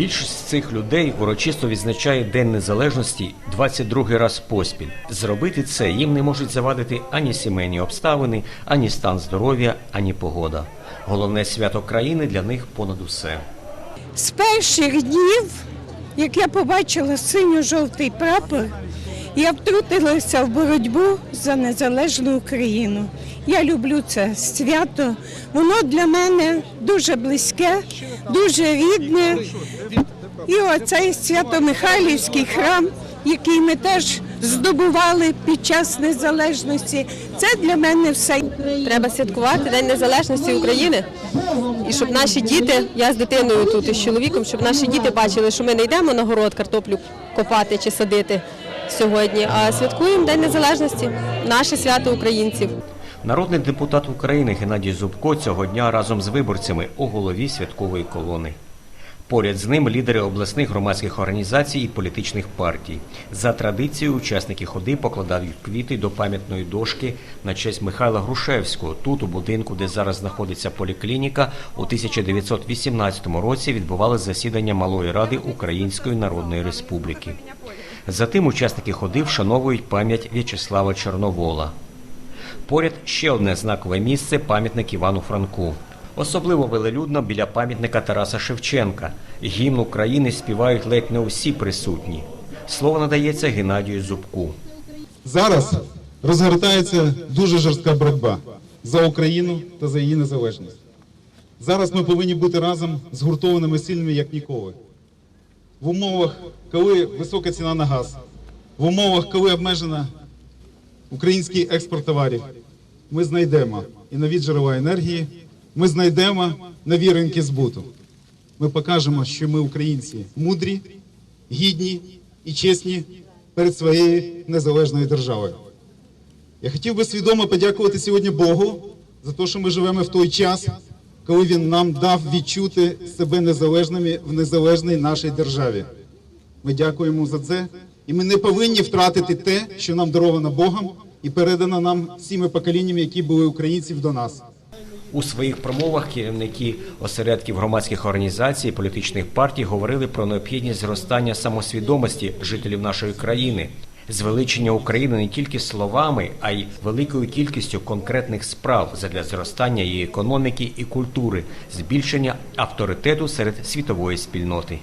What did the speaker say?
Більшість цих людей урочисто відзначає День Незалежності 22 раз поспіль. Зробити це їм не можуть завадити ані сімейні обставини, ані стан здоров'я, ані погода. Головне свято країни для них понад усе. З перших днів, як я побачила синьо-жовтий прапор, я втрутилася в боротьбу за незалежну Україну. Я люблю це свято. Воно для мене дуже близьке, дуже рідне. І оцей свято-Михайлівський храм, який ми теж здобували під час незалежності, це для мене все. Треба святкувати День Незалежності України. І щоб наші діти, я з дитиною тут і з чоловіком, щоб наші діти бачили, що ми не йдемо на город картоплю копати чи садити сьогодні, а святкуємо День Незалежності, наше свято українців. Народний депутат України Геннадій Зубко цього дня разом з виборцями у голові святкової колони. Поряд з ним лідери обласних громадських організацій і політичних партій. За традицією учасники ходи покладають квіти до пам'ятної дошки на честь Михайла Грушевського. Тут, у будинку, де зараз знаходиться поліклініка, у 1918 році відбувалося засідання Малої Ради Української Народної Республіки. Затим учасники ходи вшановують пам'ять В'ячеслава Чорновола. Поряд ще одне знакове місце пам'ятник Івану Франку. Особливо велелюдно біля пам'ятника Тараса Шевченка. Гімн України співають ледь не усі присутні. Слово надається Геннадію Зубку. Зараз розгортається дуже жорстка боротьба за Україну та за її незалежність. Зараз ми повинні бути разом згуртованими сильними як ніколи. В умовах, коли висока ціна на газ, в умовах, коли обмежена український експорт товарів, ми знайдемо і нові джерела енергії, ми знайдемо нові ринки збуту. Ми покажемо, що ми українці мудрі, гідні і чесні перед своєю незалежною державою. Я хотів би свідомо подякувати сьогодні Богу за те, що ми живемо в той час, коли Він нам дав відчути себе незалежними в незалежній нашій державі. Ми дякуємо за це, і ми не повинні втратити те, що нам даровано Богом і передано нам всіми поколіннями, які були українців до нас. У своїх промовах керівники осередків громадських організацій політичних партій говорили про необхідність зростання самосвідомості жителів нашої країни, звеличення України не тільки словами, а й великою кількістю конкретних справ задля зростання її економіки і культури, збільшення авторитету серед світової спільноти.